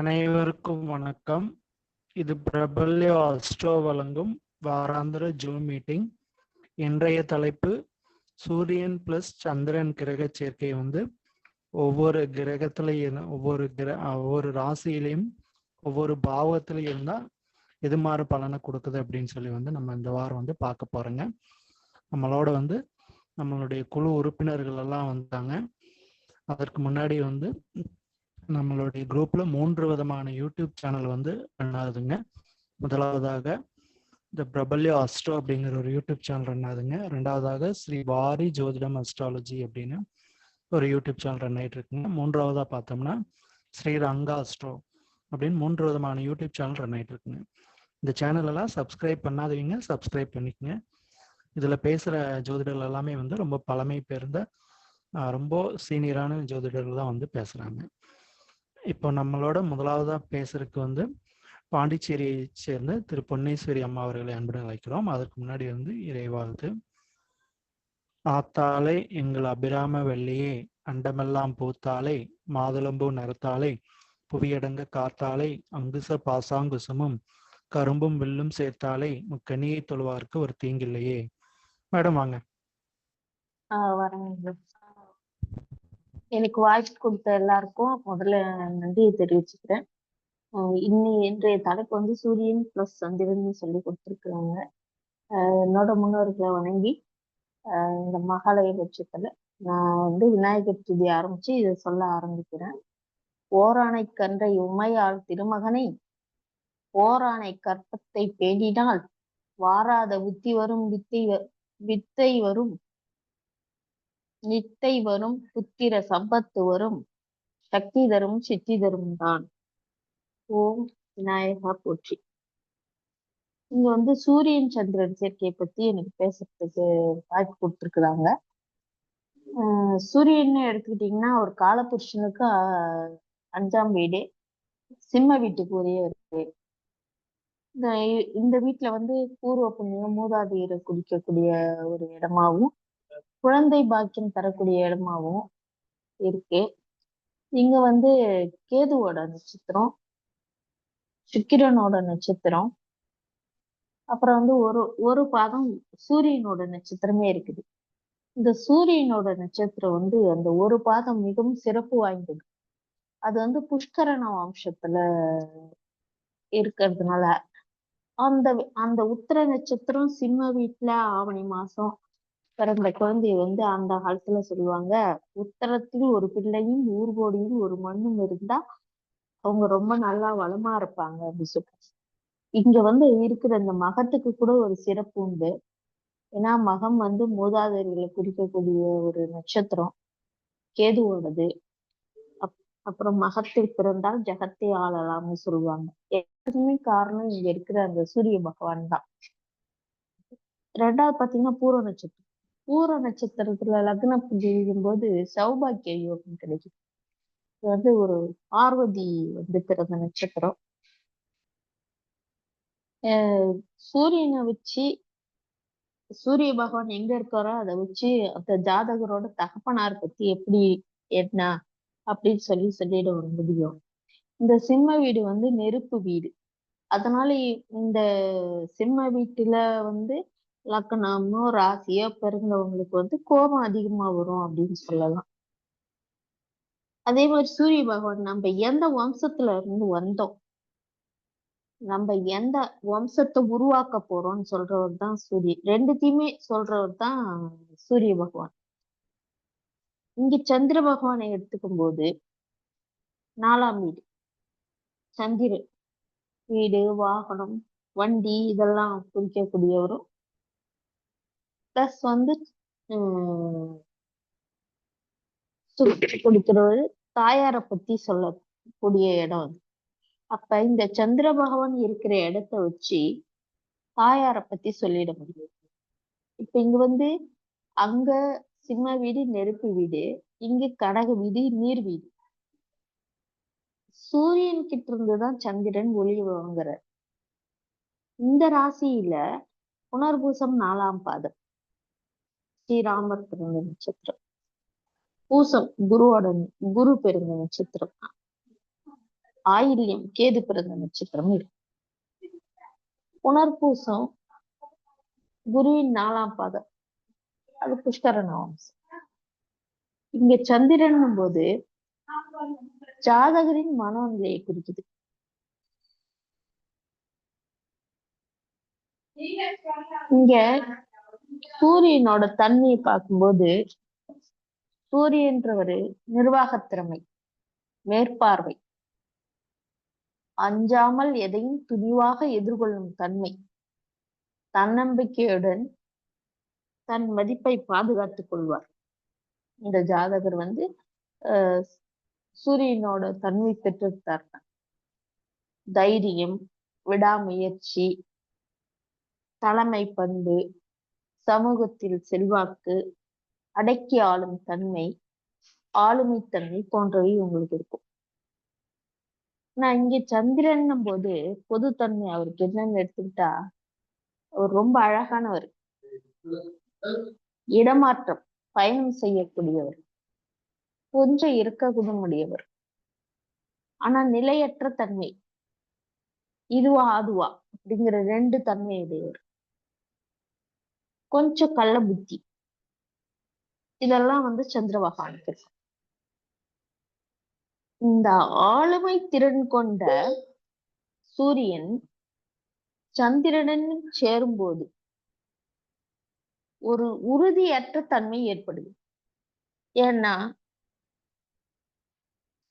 அனைவருக்கும் வணக்கம். இது பிரபல்ய அஸ்ட்ரோ வழங்கும் வாராந்திர ஜூம் மீட்டிங். இன்றைய தலைப்பு சூரியன் பிளஸ் சந்திரன் கிரக சேர்க்கை வந்து ஒவ்வொரு கிரகத்திலையும் ஒவ்வொரு கிர ஒவ்வொரு ராசியிலையும் ஒவ்வொரு பாவத்திலையும் இருந்தால் எது மாதிரி பலனை கொடுக்குது அப்படின்னு சொல்லி வந்து நம்ம இந்த வாரம் வந்து பார்க்க போறோங்க. நம்மளோட வந்து நம்மளுடைய குழு உறுப்பினர்கள் எல்லாம் வந்தாங்க. அதற்கு முன்னாடி வந்து நம்மளுடைய குரூப்ல மூன்று விதமான யூடியூப் சேனல் வந்து ரன் ஆகுதுங்க. முதலாவதாக இந்த பிரபல்யா அஸ்ட்ரோ அப்படிங்கிற ஒரு யூடியூப் சேனல் ரன் ஆகுதுங்க. ரெண்டாவதாக ஸ்ரீ வாரி ஜோதிடம் அஸ்ட்ராலஜி அப்படின்னு ஒரு யூடியூப் சேனல் ரன் ஆயிட்டு இருக்குங்க. மூன்றாவதா பார்த்தோம்னா ஸ்ரீ ரங்கா அஸ்ட்ரோ அப்படின்னு மூன்று விதமான யூடியூப் சேனல் ரன் ஆயிட்டு இருக்குங்க. இந்த சேனல் எல்லாம் சப்ஸ்கிரைப் பண்ணாதவங்க சப்ஸ்கிரைப் பண்ணிக்கங்க. இதுல பேசுற ஜோதிடர்கள் எல்லாமே வந்து ரொம்ப பழமை பெருந்த ரொம்ப சீனியரான ஜோதிடர்கள் தான் வந்து பேசுறாங்க. இப்போ நம்மளோட முதலாவதா பேசுறதுக்கு வந்து பாண்டிச்சேரியை சேர்ந்த திரு பொன்னேஸ்வரி அம்மா அவர்களை அன்புடன் அழைக்கிறோம். அதற்கு முன்னாடி வந்து இறைவாழ்த்து. ஆத்தாலே எங்கள் அபிராம வெள்ளியே அண்டமெல்லாம் பூத்தாலே மாதுளம்பூ நரத்தாளே புவியடங்க காத்தாலே அங்குச பாசாங்குசமும் கரும்பும் வில்லும் சேர்த்தாலே முக்கனியை தொழுவார்க்கு ஒரு தீங்கில்லையே. மேடம் வாங்க. எனக்கு வாய்ப்பு கொடுத்த எல்லாருக்கும் முதல்ல நன்றியை தெரிவிச்சுக்கிறேன். ஆஹ் இன்னி இன்றைய தலைப்பு வந்து சூரியன் பிளஸ் சந்திரன் சொல்லி கொடுத்துருக்குறாங்க. என்னோட முன்னோர்களை வணங்கி இந்த மகாலய பட்சத்துல நான் வந்து விநாயகர் துதி ஆரம்பிச்சு இதை சொல்ல ஆரம்பிக்கிறேன். ஓரானை கன்றை உமையாள் திருமகனை ஓரானை கற்பத்தை பேடினால் வாராத புத்தி வரும் வித்தை வ- வித்தை வரும். நித்தை வரும் புத்திர சம்பத்து வரும். சக்தி தரும் சித்தி தரும் தான். ஓம் விநாயகா போற்றி. இங்க வந்து சூரியன் சந்திரன் சேர்க்கையை பத்தி எனக்கு பேசுறதுக்கு வாய்ப்பு கொடுத்துருக்குறாங்க. சூரியன்னு எடுத்துக்கிட்டீங்கன்னா ஒரு காலபுருஷனுக்கு அஞ்சாம் வீடு. சிம்ம வீட்டுக்கு உரிய இருக்கு இந்த இந்த வீட்டுல வந்து பூர்வ புண்ணியம் மூதாதையரை குடிக்கக்கூடிய ஒரு இடமாவும் குழந்தை பாக்கியம் தரக்கூடிய இடமாவும் இருக்கு. இங்க வந்து கேதுவோட நட்சத்திரம் சுக்கிரனோட நட்சத்திரம் அப்புறம் வந்து ஒரு ஒரு பாதம் சூரியனோட நட்சத்திரமே இருக்குது. இந்த சூரியனோட நட்சத்திரம் வந்து அந்த ஒரு பாதம் மிகவும் சிறப்பு வாய்ந்தது. அது வந்து புஷ்கரண வம்சத்துல இருக்கிறதுனால அந்த அந்த உத்திர நட்சத்திரம் சிம்ம வீட்டுல ஆவணி மாசம் பிறந்த குழந்தைய வந்து அந்த காலத்துல சொல்லுவாங்க உத்தரத்தில் ஒரு பிள்ளையும் ஊர்கோடியும் ஒரு மண்ணும் இருந்தா அவங்க ரொம்ப நல்லா வளமா இருப்பாங்க அப்படின்னு சொல்லுவாங்க இங்க வந்து இருக்கிற இந்த மகத்துக்கு கூட ஒரு சிறப்பு உண்டு. ஏன்னா மகம் வந்து மூதாதையர்களை குறிக்கக்கூடிய ஒரு நட்சத்திரம் கேதுவோடது. அப்- அப்புறம் மகத்தில் பிறந்தால் ஜெகத்தை ஆளலாம்னு சொல்லுவாங்க. எல்லாத்துக்குமே காரணம் இங்க இருக்கிற அந்த சூரிய பகவான் தான். ரெண்டாவது பாத்தீங்கன்னா பூர்வ நட்சத்திரம். பூர நட்சத்திரத்துல லக்ன புரியும் போது சௌபாக்கிய யோகம் கிடைக்கும். இது வந்து ஒரு பார்வதி வந்து பிறந்த நட்சத்திரம். அஹ் சூரியனை வச்சு சூரிய பகவான் எங்க இருக்காரோ அதை வச்சு அந்த ஜாதகரோட தகப்பனார் பத்தி எப்படி என்ன அப்படின்னு சொல்லி சொல்லிட முடியும். இந்த சிம்ம வீடு வந்து நெருப்பு வீடு. அதனால இந்த சிம்ம வீட்டுல வந்து லக்னமோ ராசியோ பிறந்தவங்களுக்கு வந்து கோபம் அதிகமா வரும் அப்படின்னு சொல்லலாம். அதே மாதிரி சூரிய பகவான் நம்ம எந்த வம்சத்துல இருந்து வந்தோம்? நம்ம எந்த வம்சத்தை உருவாக்க போறோம்னு சொல்றவர் தான் சூரியன் ரெண்டுத்தையுமே சொல்றவர் தான் சூரிய பகவான். இங்க சந்திர பகவானை எடுத்துக்கும் போது நாலாம் வீடு. சந்திரன் வீடு வாகனம் வண்டி இதெல்லாம் குறிக்கக்கூடியவரும் பிளஸ் வந்து கொடுக்கிறவர் தாயாரை பத்தி சொல்லக்கூடிய இடம் அது. அப்ப இந்த சந்திர பகவான் இருக்கிற இடத்த வச்சு தாயாரை பத்தி சொல்லிட முடியும். இப்ப இங்க வந்து அங்க சிம்ம வீடு நெருப்பு வீடு இங்க கடக வீடு நீர் வீடு. சூரியன் கிட்ட இருந்துதான் சந்திரன் ஒளி வாங்குற இந்த ராசியில புனர்பூசம் நாலாம் பாதம். ஸ்ரீராமர் பிறந்த நட்சத்திரம். பூசம் குருவோட குரு பிறந்த நட்சத்திரம். ஆயில்யம் கேது பிறந்த நட்சத்திரம் இருக்கு புனர்பூசம் குருவின் நாலாம் பாதம். அது புஷ்கர நவம்சம். இங்க சந்திரன் போது ஜாதகரின் மனோநிலையை குறிக்குது. இங்க சூரியனோட தன்மையை பார்க்கும்போது சூரியன்றவரு நிர்வாகத்திறமை மேற்பார்வை. அஞ்சாமல் எதையும் துணிவாக எதிர்கொள்ளும் தன்மை. தன்னம்பிக்கையுடன் தன் மதிப்பை பாதுகாத்துக் கொள்வார். இந்த ஜாதகர் வந்து சூரியனோட தன்மை பெற்றிருந்தார் தைரியம் விடாமுயற்சி தலைமை பண்பு சமூகத்தில் செல்வாக்கு அடக்கி ஆளும் தன்மை ஆளுமைத்தன்மை போன்றவை உங்களுக்கு இருக்கும். நான் இங்க சந்திரன் போது பொதுத்தன்மை அவருக்கு என்னன்னு எடுத்துக்கிட்டா அவர் ரொம்ப அழகானவர். இடமாற்றம் பயணம் செய்யக்கூடியவர். கொஞ்சம் இருக்கக்கூட முடியவர் ஆனா நிலையற்ற தன்மை இதுவா அதுவா அப்படிங்கிற ரெண்டு தன்மை உடையவர் கொஞ்சம் கள்ள புத்தி. இதெல்லாம் வந்து சந்திர பகவானுக்கு இருக்கு. இந்த ஆளுமை திறன் கொண்ட சூரியன் சந்திரனுடன் சேரும்போது ஒரு உறுதியற்ற தன்மை ஏற்படுது. ஏன்னா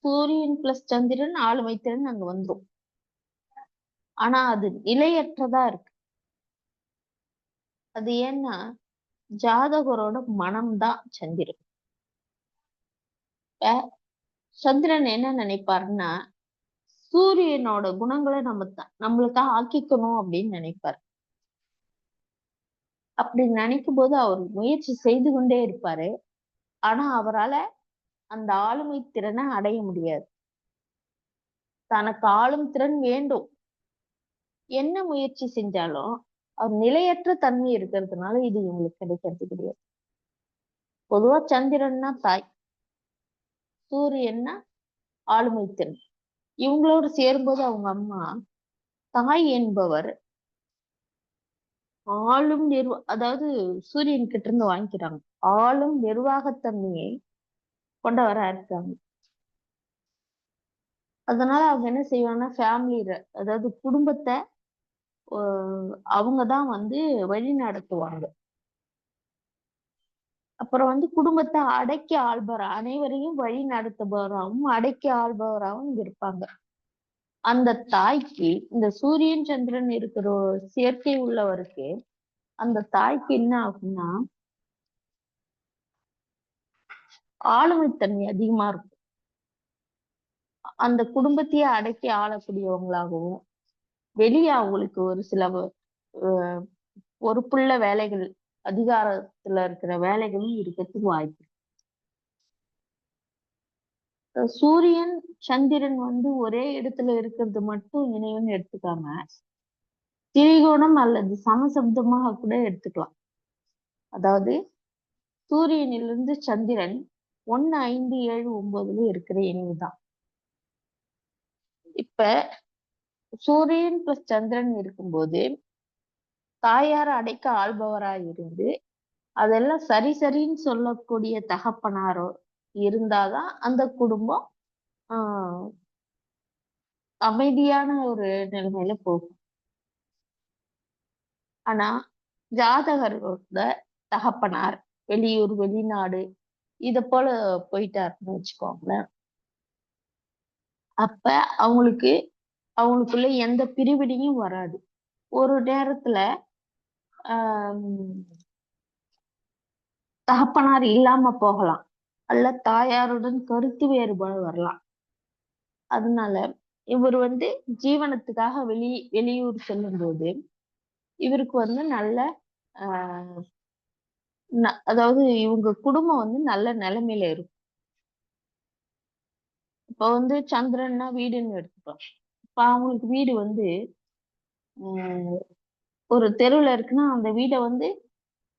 சூரியன் பிளஸ் சந்திரன் ஆளுமை திறன் அங்க வந்துடும் ஆனா அது நிலையற்றதா இருக்கு. அது ஏன்னா ஜாதகரோட மனம்தான் சந்திரன். சந்திரன் என்ன நினைப்பாருன்னா சூரியனோட குணங்களை நம்ம த- ஆக்கிக்கணும் அப்படின்னு நினைப்பாரு. அப்படி நினைக்கும் போது அவர் முயற்சி செய்து கொண்டே இருப்பாரு. ஆனா அவரால அந்த ஆளுமை திறனை அடைய முடியாது. தனக்கு ஆளும் திறன் வேண்டும். என்ன முயற்சி செஞ்சாலும் நிலையற்ற தன்மை இருக்கிறதுனால இது இவங்களுக்கு கிடைக்கிறது கிடையாது. பொதுவா சந்திரன்னா தாய் சூரியன்னா ஆளுமை திறன். இவங்களோட சேரும்போது அவங்க அம்மா தாய் என்பவர் ஆளும் நிர்வா அதாவது சூரியன் கிட்ட இருந்து வாங்கிக்கிறாங்க. ஆளும் நிர்வாகத்தன்மையை கொண்டவரா இருக்காங்க. அதனால அவங்க என்ன செய்வாங்கன்னா ஃபேமிலி அதாவது குடும்பத்தை அவங்க தான் வந்து வழி நடத்துவாங்க. அப்புறம் வந்து குடும்பத்தை அடக்கி ஆள்பவர் அனைவரையும் வழி நடத்துபவராகவும் அடக்கி ஆள்பவராகவும் இருப்பாங்க. அந்த தாய்க்கு இந்த சூரியன் சந்திரன் இருக்கிற சேர்க்கை உள்ளவருக்கு அந்த தாய்க்கு என்ன ஆகும்னா ஆளுமைத்தன்மை அதிகமா இருக்கும். அந்த குடும்பத்தையே அடக்கி ஆளக்கூடியவங்களாகவும் வெளியே அவங்களுக்கு ஒரு சில பொறுப்புள்ள வேலைகள் அதிகாரத்துல இருக்கிற வேலைகளும் இருக்கிறதுக்கு வாய்ப்பு. சூரியன் சந்திரன் வந்து ஒரே இடத்துல இருக்கிறது மட்டும் இணையம்னு எடுத்துக்காம திரிகோணம் அல்லது சமசப்தமாக கூட எடுத்துக்கலாம். அதாவது சூரியனிலிருந்து சந்திரன் ஒண்ணு ஐந்து ஏழு ஒன்பதுல இருக்கிற இணைவு தான் இப்ப சூரியன் பிளஸ் சந்திரன் இருக்கும்போது தாயார் அடைக்க ஆள்பவராய் இருந்து அதெல்லாம் சரி சரின்னு சொல்லக்கூடிய தகப்பனாரோ இருந்தாதான் அந்த குடும்பம் ஆஹ் அமைதியான ஒரு நிலைமையில போகும். ஆனா ஜாதகரோட தகப்பனார் வெளியூர் வெளிநாடு இத போல போயிட்டாருன்னு வச்சுக்கோங்களேன். அப்ப அவங்களுக்கு அவங்களுக்குள்ள எந்த பிரிவினையும் வராது. ஒரு நேரத்துல ஆஹ் தகப்பனார் இல்லாம போகலாம். அல்ல தாயாருடன் கருத்து வேறுபாடு வரலாம். அதனால இவர் வந்து ஜீவனத்துக்காக வெளி வெளியூர் செல்லும் போது இவருக்கு வந்து நல்ல ஆஹ் ந- அதாவது இவங்க குடும்பம் வந்து நல்ல நிலைமையில இருக்கும். இப்ப வந்து சந்திரன்னா வீடுன்னு எடுத்துப்போம் அவங்களுக்கு வீடு வந்து ஒரு தெருவுல இருக்குன்னா அந்த வீடை வந்து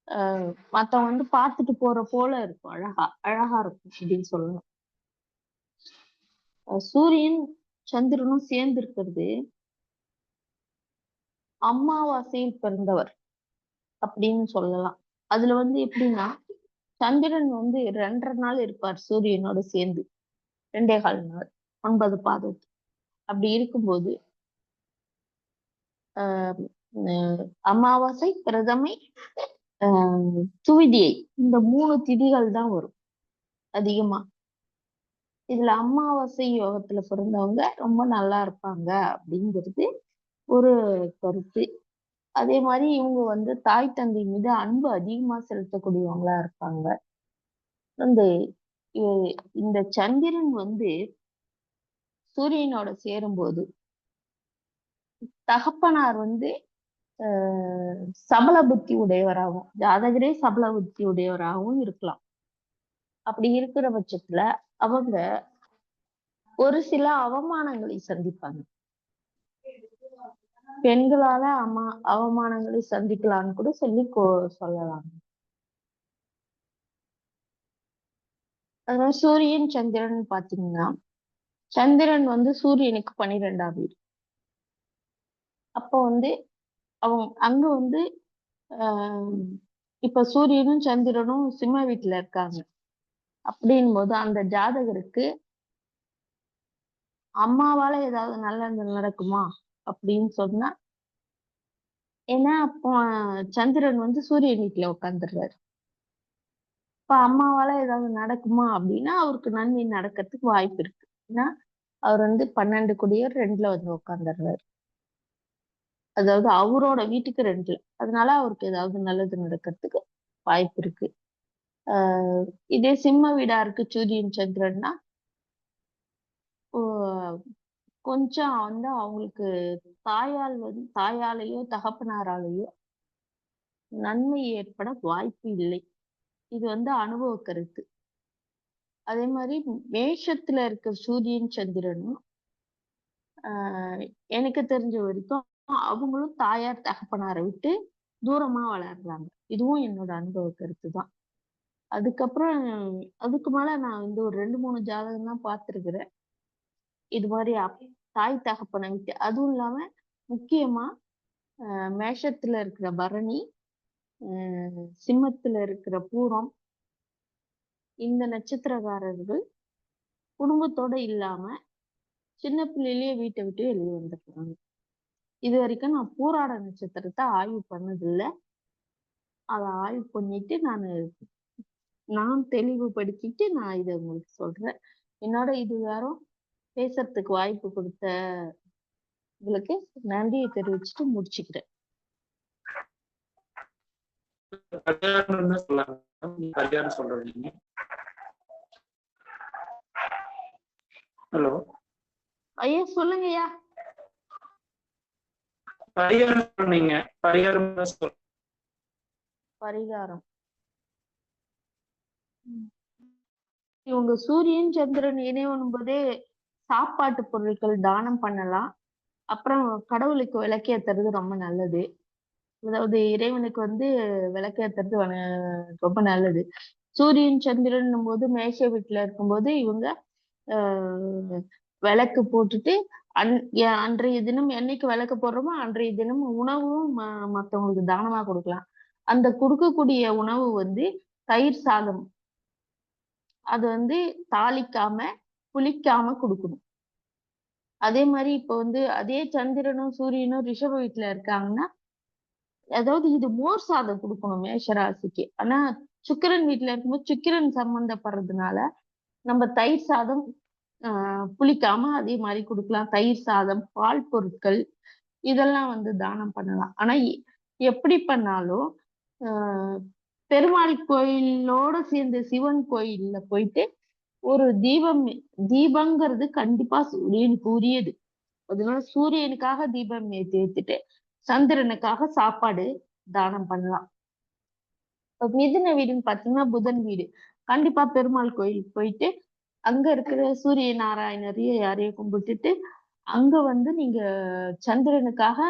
ஆஹ் மத்தவங்க வந்து பார்த்துட்டு போற போல இருக்கும். அழகா அழகா இருக்கும் அப்படின்னு சொல்லலாம் சூரியன் சந்திரனும் சேர்ந்து இருக்கிறது. அமாவாசையில் பிறந்தவர் அப்படின்னு சொல்லலாம். அதுல வந்து எப்படின்னா சந்திரன் வந்து ரெண்டரை நாள் இருப்பார் சூரியனோட சேர்ந்து. ரெண்டே கால் நாள் ஒன்பது பாதத்து. அப்படி இருக்கும்போது ஆஹ் அமாவாசை பிரதமை துவிதியை இந்த மூணு திதிகள் தான் வரும் அதிகமா. இதுல அமாவாசை யோகத்துல பிறந்தவங்க ரொம்ப நல்லா இருப்பாங்க அப்படிங்கிறது ஒரு கருத்து. அதே மாதிரி இவங்க வந்து தாய் தந்தை மீது அன்பு அதிகமா செலுத்தக்கூடியவங்களா இருப்பாங்க. இந்த இந்த சந்திரன் வந்து சூரியனோட சேரும்போது தகப்பனார் வந்து ஆஹ் சபல புத்தி உடையவராகவும் ஜாதகரே சபல புத்தி உடையவராகவும் இருக்கலாம். அப்படி இருக்கிற பட்சத்துல அவங்க ஒரு சில அவமானங்களை சந்திப்பாங்க. பெண்களால அமா அவமானங்களை சந்திக்கலாம்னு கூட சொல்லி கொ- சொல்லலாம். அதாவது சூரியன் சந்திரன் பாத்தீங்கன்னா சந்திரன் வந்து சூரியனுக்கு பன்னிரெண்டாம் வீடு. அப்போ வந்து அவங்க அங்க வந்து ஆஹ் இப்ப சூரியனும் சந்திரனும் சிம்ம வீட்டுல இருக்காங்க. அப்படின் போது அந்த ஜாதகருக்கு அம்மாவால ஏதாவது நல்லது நடக்குமா அப்படின்னு சொன்னா ஏன்னா அப்போ சந்திரன் வந்து சூரியன் வீட்டுல உட்காந்துடுறாரு இப்ப அம்மாவால ஏதாவது நடக்குமா அப்படின்னா அவருக்கு நன்மை நடக்கிறதுக்கு வாய்ப்பு இருக்கு. ஏன்னா அவர் வந்து பன்னெண்டு குடியர் ரெண்டுல வந்து உட்காந்துடுறாரு அதாவது அவரோட வீட்டுக்கு ரெண்டுல அதனால அவருக்கு ஏதாவது நல்லது நடக்கிறதுக்கு வாய்ப்பு இருக்கு. ஆஹ் இதே சிம்ம வீடா இருக்கு சூரியன் சந்திரன்னா ஓ, கொஞ்சம் வந்து அவங்களுக்கு தாயால் வந்து தாயாலேயோ தகப்பனாராலேயோ நன்மை ஏற்பட வாய்ப்பு இல்லை. இது வந்து அனுபவ கருத்து. அதே மாதிரி மேஷத்துல இருக்க சூரியன் சந்திரனும் ஆஹ் எனக்கு தெரிஞ்ச வரைக்கும் அவங்களும் தாயார் தகப்பனாரை விட்டு தூரமா வளர்றாங்க. இதுவும் என்னோட அனுபவ கருத்து தான். அதுக்கப்புறம் அதுக்கு மேல நான் வந்து ஒரு ரெண்டு மூணு ஜாதகம் தான் பார்த்திருக்கிறேன். இது மாதிரி தாய் தகப்பனை விட்டு. அதுவும் இல்லாம முக்கியமா மேஷத்துல இருக்கிற பரணி சிம்மத்துல இருக்கிற பூரம் இந்த நட்சத்திரக்காரர்கள் குடும்பத்தோட இல்லாம சின்ன பிள்ளையிலேயே வீட்டை விட்டு வெளியே வந்துடுறாங்க. இது வரைக்கும் நான் பூராட நட்சத்திரத்தை ஆய்வு பண்ணதில்ல. அதை ஆய்வு பண்ணிட்டு நான் நான் தெளிவுபடுத்திட்டு நான் இதை உங்களுக்கு சொல்றேன். என்னோட இது யாரும் பேசுறதுக்கு வாய்ப்பு கொடுத்த உங்களுக்கு நன்றியை தெரிவிச்சுட்டு முடிச்சுக்கிறேன். ஹலோ. ஐயா சொல்லுங்கய்யா. பரிகாரம் சொன்னீங்க. பரிகாரம் பரிகாரம். இவங்க சூரியன் சந்திரன் இணைவனும் போதே சாப்பாட்டு பொருட்கள் தானம் பண்ணலாம். அப்புறம் கடவுளுக்கு விளக்கேத்துறது ரொம்ப நல்லது. அதாவது இறைவனுக்கு வந்து விளக்கேத்துறது ரொம்ப நல்லது. சூரியன் சந்திரன் போது மேஷ வீட்டுல இருக்கும்போது இவங்க விளக்கு போட்டுட்டு அன் எ- அன்றைய தினம் என்னைக்கு விளக்கு போடுறோமோ அன்றைய தினம் உணவும் ம- மத்தவங்களுக்கு தானமா கொடுக்கலாம். அந்த கொடுக்கக்கூடிய உணவு வந்து தயிர் சாதம். அது வந்து தாளிக்காம புளிக்காம கொடுக்கணும். அதே மாதிரி இப்போ வந்து அதே சந்திரனும் சூரியனும் ரிஷப வீட்டுல இருக்காங்கன்னா அதாவது இது மோர் சாதம் கொடுக்கணும் மேஷராசிக்கு. ஆனா சுக்கிரன் வீட்டுல இருக்கும்போது சுக்கிரன் சம்பந்தப்படுறதுனால நம்ம தயிர் சாதம் புளிக்காம அதே மாதிரி கொடுக்கலாம். தயிர் சாதம் பால் பொருட்கள் இதெல்லாம் வந்து தானம் பண்ணலாம். ஆனா எப்படி பண்ணாலும் ஆஹ் பெருமாள் கோயிலோட சேர்ந்து சிவன் கோயில்ல போயிட்டு ஒரு தீபம் தீபங்கிறது கண்டிப்பா சூரியனுக்கு உரியது. அதனால சூரியனுக்காக தீபம் ஏத்தி ஏத்திட்டு சந்திரனுக்காக சாப்பாடு தானம் பண்ணலாம். மிதுன வீடுன்னு பாத்தீங்கன்னா புதன் வீடு. கண்டிப்பா பெருமாள் கோயிலுக்கு போயிட்டு அங்க இருக்கிற சூரிய நாராயணரையோ யாரையும் கும்பிட்டுட்டு அங்க வந்து நீங்க சந்திரனுக்காக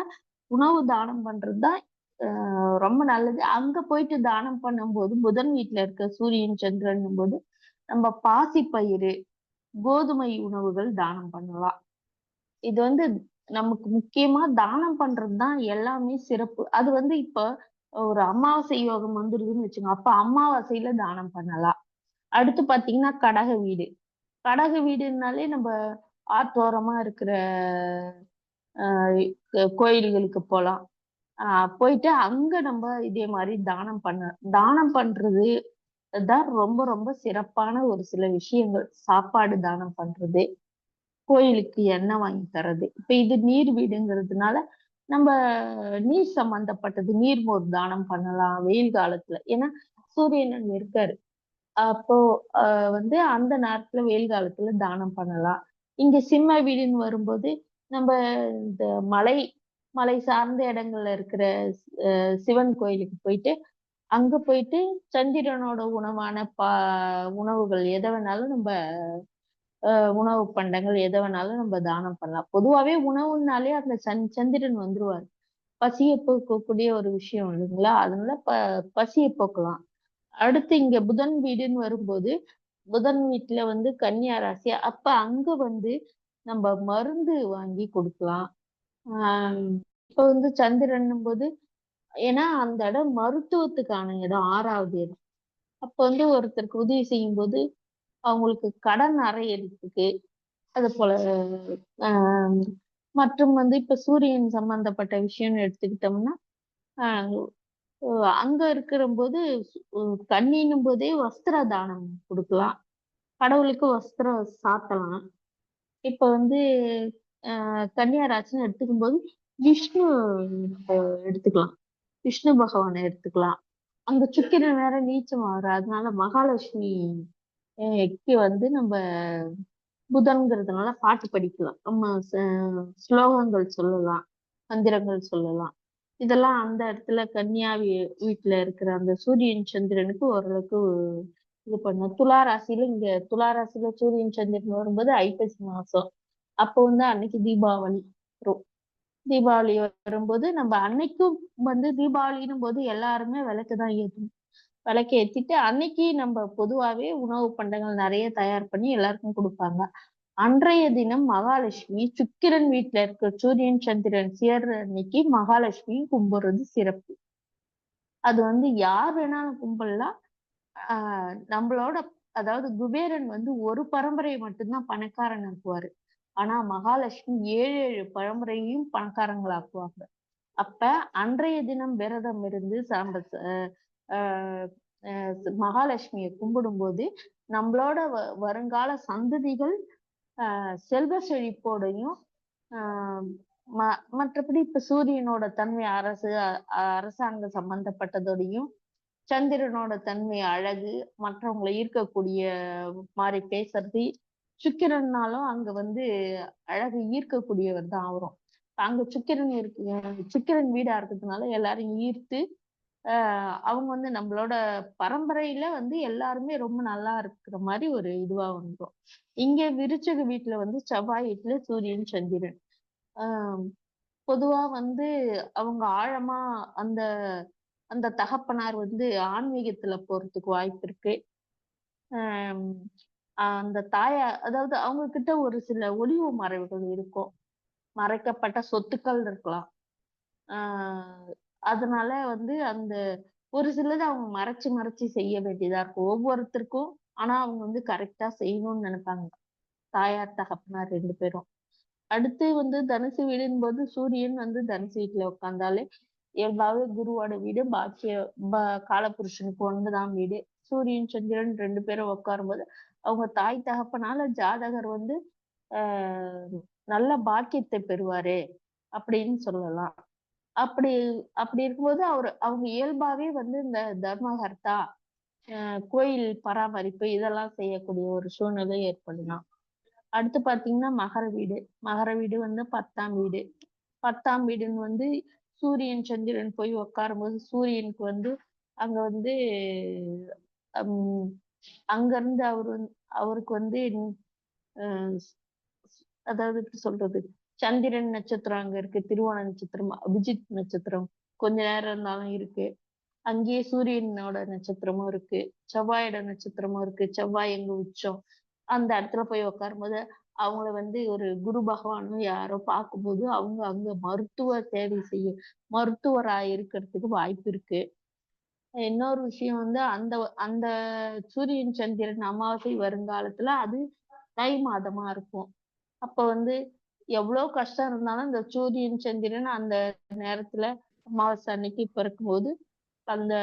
உணவு தானம் பண்றதுதான் ஆஹ் ரொம்ப நல்லது. அங்க போயிட்டு தானம் பண்ணும்போது புதன் வீட்டுல இருக்க சூரியன் சந்திரன் போது நம்ம பாசி பயிறு கோதுமை உணவுகள் தானம் பண்ணலாம். இது வந்து நமக்கு முக்கியமா தானம் பண்றதுதான் எல்லாமே சிறப்பு. அது வந்து இப்ப ஒரு அமாவாசை யோகம் வந்துருதுன்னு வச்சுக்கோங்க. அப்ப அமாவாசையில தானம் பண்ணலாம். அடுத்து பாத்தீங்கன்னா கடக வீடு. கடக வீடுனாலே நம்ம ஆத்தோரமா இருக்கிற ஆஹ் கோயில்களுக்கு போலாம். ஆஹ் போயிட்டு அங்க நம்ம இதே மாதிரி தானம் பண்ண தானம் பண்றது தான் ரொம்ப ரொம்ப சிறப்பான ஒரு சில விஷயங்கள். சாப்பாடு தானம் பண்றது கோயிலுக்கு எண்ணெய் வாங்கி தர்றது. இப்ப இது நீர் வீடுங்கிறதுனால நம்ம நீர் சம்பந்தப்பட்டது நீர்மோர் தானம் பண்ணலாம் வெயில் காலத்துல. ஏன்னா சூரியன் அங்க இருக்காரு. அப்போ வந்து அந்த நேரத்துல வெயில் காலத்துல தானம் பண்ணலாம். இங்க சிம்ம வீடுன்னு வரும்போது நம்ம இந்த மலை மலை சார்ந்த இடங்கள்ல இருக்கிற சிவன் கோயிலுக்கு போயிட்டு அங்க போயிட்டு சந்திரனோட உணவான பா உணவுகள் எதை வேணாலும் நம்ம உணவு பண்டங்கள் எதை வேணாலும் நம்ம தானம் பண்ணலாம். பொதுவாவே உணவுனாலே அந்த சந் சந்திரன் வந்துருவார். பசியை போக்கக்கூடிய ஒரு விஷயம் இல்லைங்களா? அதனால ப பசியை போக்கலாம். அடுத்து இங்க புதன் வீடுன்னு வரும்போது புதன் வீட்டுல வந்து கன்னியா ராசி. அப்ப அங்க வந்து நம்ம மருந்து வாங்கி கொடுக்கலாம். ஆஹ் இப்ப வந்து சந்திரன் போது ஏன்னா அந்த இடம் மருத்துவத்துக்கான இடம் ஆறாவது இடம். அப்ப வந்து ஒருத்தருக்கு உதவி செய்யும் போது அவங்களுக்கு கடன் அறையிறதுக்கு அது போல ஆஹ் மற்றும் வந்து இப்ப சூரியன் சம்பந்தப்பட்ட விஷயம்னு எடுத்துக்கிட்டோம்னா அஹ் அங்க இருக்கிற போது கண்ணின்னும் போதே வஸ்திர தானம் கொடுக்கலாம். கடவுளுக்கு வஸ்திரம் சாத்தலாம். இப்ப வந்து ஆஹ் கன்னியாராசின்னு எடுத்துக்கும் போது விஷ்ணு நம்ம எடுத்துக்கலாம். விஷ்ணு பகவானை எடுத்துக்கலாம். அங்க சுக்கிரன் வேற நீச்சம் ஆகுற அதனால மகாலட்சுமி எக்கி வந்து நம்ம புதன்கிறதுனால பாட்டு படிக்கலாம். நம்ம ச- ஸ்லோகங்கள் சொல்லலாம். மந்திரங்கள் சொல்லலாம். இதெல்லாம் அந்த இடத்துல கன்னியா வீ- வீட்டுல இருக்கிற அந்த சூரியன் சந்திரனுக்கு ஓரளவுக்கு இது பண்ணும். துலா ராசியில இங்க துலா ராசியில சூரியன் சந்திரன் வரும்போது ஐப்பசி மாசம். அப்போ வந்து அன்னைக்கு தீபாவளி வரும். தீபாவளி வரும்போது நம்ம அன்னைக்கும் வந்து தீபாவளின்னு போது எல்லாருமே விளக்கு தான் ஏற்றணும் விளக்கு ஏத்திட்டு அன்னைக்கு நம்ம பொதுவாவே உணவு பண்டங்கள் நிறைய தயார் பண்ணி எல்லாருக்கும் கொடுப்பாங்க. அன்றைய தினம் மகாலட்சுமி சுக்கிரன் வீட்டுல இருக்க சூரியன் சந்திரன் சேர்ற அன்னைக்கு மகாலட்சுமி கும்பிடுறது சிறப்பு. அது வந்து யார் வேணாலும் கும்பிடலாம். ஆஹ் நம்மளோட அதாவது குபேரன் வந்து ஒரு பரம்பரையை மட்டும்தான் பணக்காரன் ஆக்குவாரு. ஆனா மகாலட்சுமி ஏழு ஏழு பரம்பரையும் பணக்காரங்களாக்குவாங்க அப்ப அன்றைய தினம் விரதம் இருந்து சாம்ப ஆஹ் மகாலட்சுமியை கும்பிடும்போது நம்மளோட வ- வருங்கால சந்ததிகள் செல்வ செழிப்போடையும் ம- மற்றபடி இப்ப சூரியனோட தன்மை அரசு அ- அரசாங்க சம்பந்தப்பட்டதோடையும் சந்திரனோட தன்மை அழகு மற்றவங்களை ஈர்க்கக்கூடிய மாதிரி பேசுறது சுக்கிரன்னாலும் அங்க வந்து அழகு ஈர்க்கக்கூடியவர் தான் ஆகிறோம் அங்க சுக்கிரன் இருக்கு சுக்கிரன் வீடா இருக்கிறதுனால எல்லாரையும் ஈர்த்து ஆஹ் அவங்க வந்து நம்மளோட பரம்பரையில வந்து எல்லாருமே ரொம்ப நல்லா இருக்கிற மாதிரி ஒரு இதுவா வந்துரும். இங்க விருச்சக வீட்டுல வந்து செவ்வாய் வீட்டுல சூரியன் சந்திரன். ஆஹ் பொதுவா வந்து அவங்க ஆழமா அந்த அந்த தகப்பனார் வந்து ஆன்மீகத்துல போறதுக்கு வாய்ப்பு இருக்கு. ஆஹ் அந்த தாயா அதாவது அவங்க கிட்ட ஒரு சில ஒளிவு மறைவுகள் இருக்கும். மறைக்கப்பட்ட சொத்துக்கள் இருக்கலாம். ஆஹ் அதனால வந்து அந்த ஒரு சிலது அவங்க மறைச்சு மறைச்சு செய்ய வேண்டியதா இருக்கும். ஒவ்வொருத்தருக்கும் ஆனா அவங்க வந்து கரெக்டா செய்யணும்னு நினைப்பாங்க. தாயார் தகப்பனார் ரெண்டு பேரும். அடுத்து வந்து தனுசு வீடுன்னு போது சூரியன் வந்து தனுசு வீட்டுல உட்காந்தாலே எவ்வளவு குருவோட வீடு பாக்கிய ப- காலபுருஷனுக்கு ஒண்ணுதான் வீடு. சூரியன் சந்திரன் ரெண்டு பேரும் உட்காரும்போது அவங்க தாய் தகப்பனால ஜாதகர் வந்து ஆஹ் நல்ல பாக்கியத்தை பெறுவாரு அப்படின்னு சொல்லலாம். அப்படி அப்படி இருக்கும்போது அவர் அவங்க இயல்பாவே வந்து இந்த தர்மகர்த்தா கோயில் பராமரிப்பு இதெல்லாம் செய்யக்கூடிய ஒரு சூழ்நிலை ஏற்படலாம். அடுத்து பாத்தீங்கன்னா மகர வீடு. மகர வீடு வந்து பத்தாம் வீடு. பத்தாம் வீடுன்னு வந்து சூரியன் சந்திரன் போய் உட்காரும்போது சூரியனுக்கு வந்து அங்க வந்து ஹம், அங்க அவரு அவருக்கு வந்து அதாவது எப்படி சொல்றது? சந்திரன் நட்சத்திரம் அங்க இருக்கு திருவோண நட்சத்திரம் அபிஜித் நட்சத்திரம் கொஞ்ச நேரம் இருந்தாலும் இருக்கு. அங்கேயே சூரியனோட நட்சத்திரமும் இருக்கு. செவ்வாயோட நட்சத்திரமும் இருக்கு. செவ்வாய் எங்க உச்சம். அந்த இடத்துல போய் உட்காரும்போது அவங்கள வந்து ஒரு குரு பகவானும் யாரோ பார்க்கும்போது அவங்க அங்க மருத்துவ சேவை செய்ய மருத்துவரா இருக்கிறதுக்கு வாய்ப்பு இருக்கு. இன்னொரு விஷயம் வந்து அந்த அந்த சூரியன் சந்திரன் அமாவாசை வருங்காலத்துல அது தை மாதமா இருக்கும். அப்ப வந்து எவ்வளவு கஷ்டம் இருந்தாலும் இந்த சூரியன் சந்திரன் அந்த நேரத்துல அமாவாசை அன்னைக்கு பிறக்கும்போது அந்த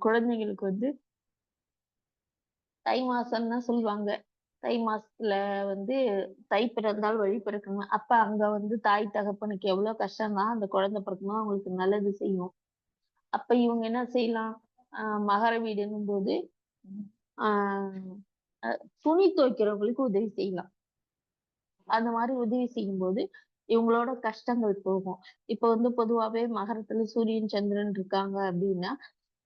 குழந்தைங்களுக்கு வந்து தை மாசம்னா சொல்லுவாங்க. தை மாசத்துல வந்து தை பிறந்தால் வழி பிறக்கணும் அப்ப அங்க வந்து தாய் தகப்பனுக்கு எவ்வளவு கஷ்டம் தான் அந்த குழந்தை பிறக்கணும் அவங்களுக்கு நல்லது செய்யும். அப்ப இவங்க என்ன செய்யலாம்? ஆஹ் மகர வீடுன்னும் போது ஆஹ் அஹ் துணி துவைக்கிறவங்களுக்கு உதவி செய்யலாம். அந்த மாதிரி உதவி செய்யும் போது இவங்களோட கஷ்டங்கள் போகும். இப்ப வந்து பொதுவாவே மகரத்துல சூரியன் சந்திரன் இருக்காங்க அப்படின்னா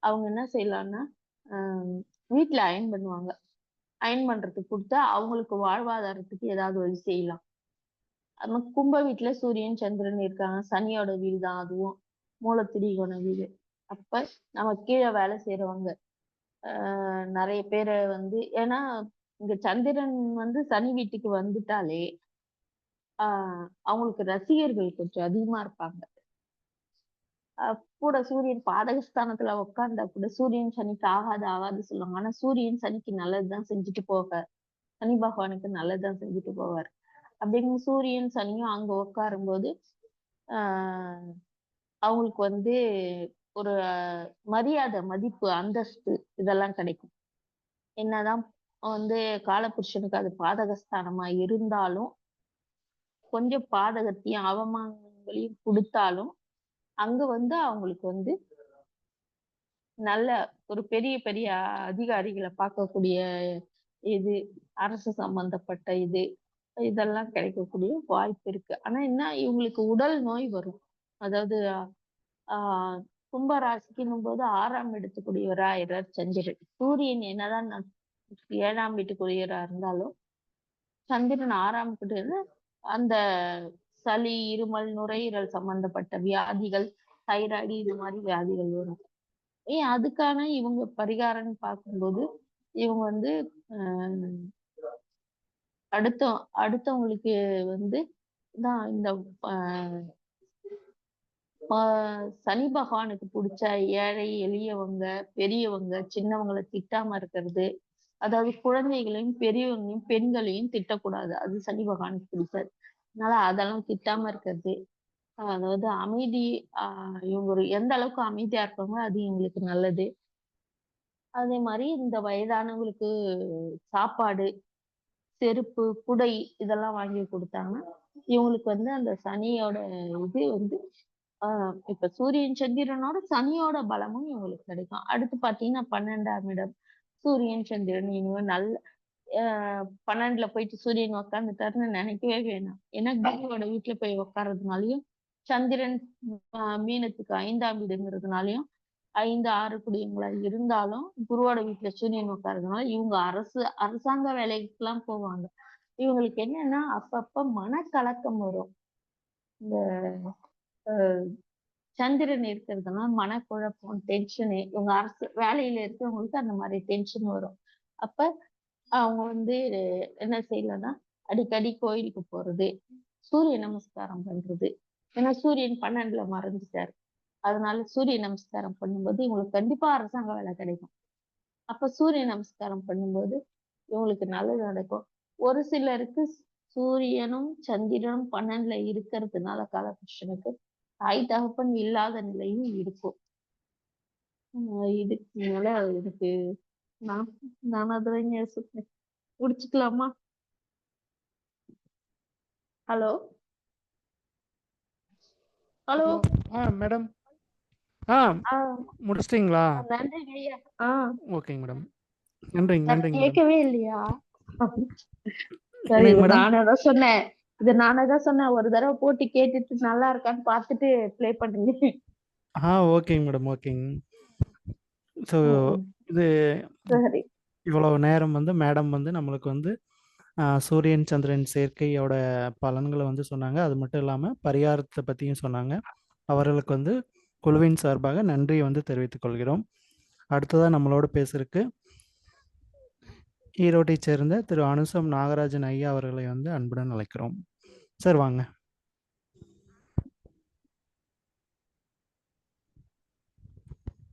அவங்க என்ன செய்யலாம்னா வீட்டில் வீட்டுல அயன் பண்ணுவாங்க. அயன் பண்றதுக்கு கொடுத்தா அவங்களுக்கு வாழ்வாதாரத்துக்கு ஏதாவது வழி செய்யலாம். நம்ம கும்ப வீட்டுல சூரியன் சந்திரன் இருக்காங்க. சனியோட வீடு தான் அதுவும். மூலத்திரிகோண வீடு. அப்ப நம்ம கீழே வேலை செய்யறவங்க ஆஹ் நிறைய பேரை வந்து ஏன்னா இங்க சந்திரன் வந்து சனி வீட்டுக்கு வந்துட்டாலே ஆஹ் அவங்களுக்கு ரசிகர்கள் கொஞ்சம் அதிகமா இருப்பாங்க. கூட சூரியன் பாதகஸ்தானத்துல உட்கார்ந்த கூட சூரியன் சனிக்கு ஆகாது ஆகாது சொல்லுவாங்க. ஆனா சூரியன் சனிக்கு நல்லதுதான் செஞ்சுட்டு போவார். சனி பகவானுக்கு நல்லதுதான் செஞ்சுட்டு போவார். அப்படிங்கும் சூரியன் சனியும் அங்க உட்காரும் போது ஆஹ் அவங்களுக்கு வந்து ஒரு மரியாதை மதிப்பு அந்தஸ்து இதெல்லாம் கிடைக்கும். என்னதான் வந்து காலபுருஷனுக்கு அது பாதகஸ்தானமா இருந்தாலும் கொஞ்சம் பாதகத்தையும் அவமானங்களையும் கொடுத்தாலும் அங்க வந்து அவங்களுக்கு வந்து நல்ல ஒரு பெரிய பெரிய அதிகாரிகளை பார்க்கக்கூடிய இது அரசு சம்பந்தப்பட்ட இது இதெல்லாம் கிடைக்கக்கூடிய வாய்ப்பு இருக்கு. ஆனா என்ன இவங்களுக்கு உடல் நோய் வரும். அதாவது ஆஹ் கும்பராசிக்குன்னும் போது ஆறாம் இடத்துக்குரியவரா ஆயிடுறார் சந்திரன். சூரியன் என்னதான் ஏழாம் வீட்டுக்குரியவரா இருந்தாலும் சந்திரன் ஆறாம் வீட்டு அந்த சளி இருமல் நுரையீரல் சம்பந்தப்பட்ட வியாதிகள் தைராய்டு இது மாதிரி வியாதிகள் வரும். ஏன் அதுக்கான இவங்க பரிகாரம்னு பார்க்கும்போது இவங்க வந்து ஆஹ் அடுத்த அடுத்தவங்களுக்கு வந்து தான் இந்த சனி பகவானுக்கு பிடிச்ச ஏழை எளியவங்க பெரியவங்க சின்னவங்களை திட்டாம இருக்கிறது அதாவது குழந்தைகளையும் பெரியவங்களையும் பெண்களையும் திட்டக்கூடாது. அது சனி பகவானுக்கு பிடிச்சது அதனால அதெல்லாம் திட்டாம இருக்கிறது. அதாவது அமைதி ஆஹ் இவங்க ஒரு எந்த அளவுக்கு அமைதியா இருப்பாங்களோ அது இவங்களுக்கு நல்லது. அதே மாதிரி இந்த வயதானவங்களுக்கு சாப்பாடு செருப்பு குடை இதெல்லாம் வாங்கி கொடுத்தாங்கன்னா இவங்களுக்கு வந்து அந்த சனியோட இது வந்து ஆஹ் இப்ப சூரியன் சந்திரனோட சனியோட பலமும் இவங்களுக்கு கிடைக்கும். அடுத்து பாத்தீங்கன்னா பன்னெண்டாம் இடம். சூரியன் சந்திரன் இவங்க நல்ல பன்னெண்டுல போயிட்டு சூரியன் உக்காந்துட்டாருன்னு நினைக்கவே வேணாம். ஏன்னா குருவோட வீட்டுல போய் உட்கார்றதுனாலயும் சந்திரன் மீனத்துக்கு ஐந்தாம் வீடுங்கிறதுனாலயும் ஐந்து ஆறு குடியங்களா இருந்தாலும் குருவோட வீட்டுல சூரியன் உட்கார்றதுனால இவங்க அரசு அரசாங்க வேலைக்கு எல்லாம் போவாங்க. இவங்களுக்கு என்னன்னா அப்பப்ப மனக்கலக்கம் வரும். இந்த சந்திரன் இருக்கிறதுனால மனக்குழப்பம் டென்ஷனு இவங்க அரசு வேலையில இருக்கிறவங்களுக்கு அந்த மாதிரி டென்ஷன் வரும். அப்ப அவங்க வந்து என்ன செய்யலன்னா அடிக்கடி கோயிலுக்கு போறது சூரிய நமஸ்காரம் பண்றது. ஏன்னா சூரியன் பன்னெண்டுல மறைஞ்சிட்டாரு. அதனால சூரிய நமஸ்காரம் பண்ணும்போது இவங்களுக்கு கண்டிப்பா அரசாங்க வேலை கிடைக்கும். அப்ப சூரிய நமஸ்காரம் பண்ணும்போது இவங்களுக்கு நல்லது நடக்கும். ஒரு சிலருக்கு சூரியனும் சந்திரனும் பன்னெண்டுல இருக்கிறதுனால காலகிருஷ்ணனுக்கு தாய் தகப்பன் இல்லாத நிலையும் இருக்கும். இதுக்கு மேல எனக்கு நான் நான் அதுதான் யோசிப்பேன். முடிச்சுக்கலாமா ஹலோ? ஹலோ? ஆ மேடம். ஆ முடிச்சிட்டிங்களா? நன்றி ஐயா. ஆ. ஓகேங்க மேடம். நன்றிங்க நான் நன்றிங்க மேடம். கேட்கவே இல்லையா? சரி? நானே தான் சொன்னேன். இது நானே தான் சொன்னேன் ஒரு தடவை போட்டு கேட்டுட்டு நல்லா இருக்கான்னு பார்த்துட்டு ப்ளே பண்ணுங்க ஆ ஓகேங்க மேடம் ஓகேங்க ஸோ இது சரி. இவ்வளவு நேரம் வந்து மேடம் வந்து நம்மளுக்கு வந்து சூரியன் சந்திரன் சேர்க்கையோட பலன்களை வந்து சொன்னாங்க. அது மட்டும் இல்லாமல் பரிகாரத்தை பற்றியும் சொன்னாங்க. அவர்களுக்கு வந்து குழுவின் சார்பாக நன்றியை வந்து தெரிவித்துக் கொள்கிறோம். அடுத்ததாக நம்மளோட பேசுறதுக்கு ஈரோட்டைச் சேர்ந்த திரு அனுசம் நாகராஜன் ஐயா அவர்களை வந்து அன்புடன் அழைக்கிறோம். சார் வாங்க.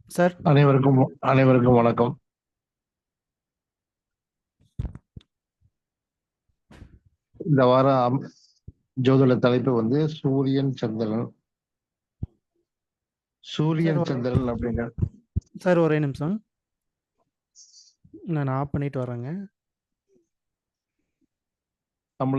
சார். அனைவருக்கும் அனைவருக்கும் வணக்கம். இந்த வாரம் ஜோதிட தலைப்பு வந்து சூரியன் சந்திரன். சூரியன் சரி, சந்திரன் அப்படிங்கிற சார் ஒரே நிமிஷம். நான் ஆஃப் பண்ணிட்டு வரேங்க.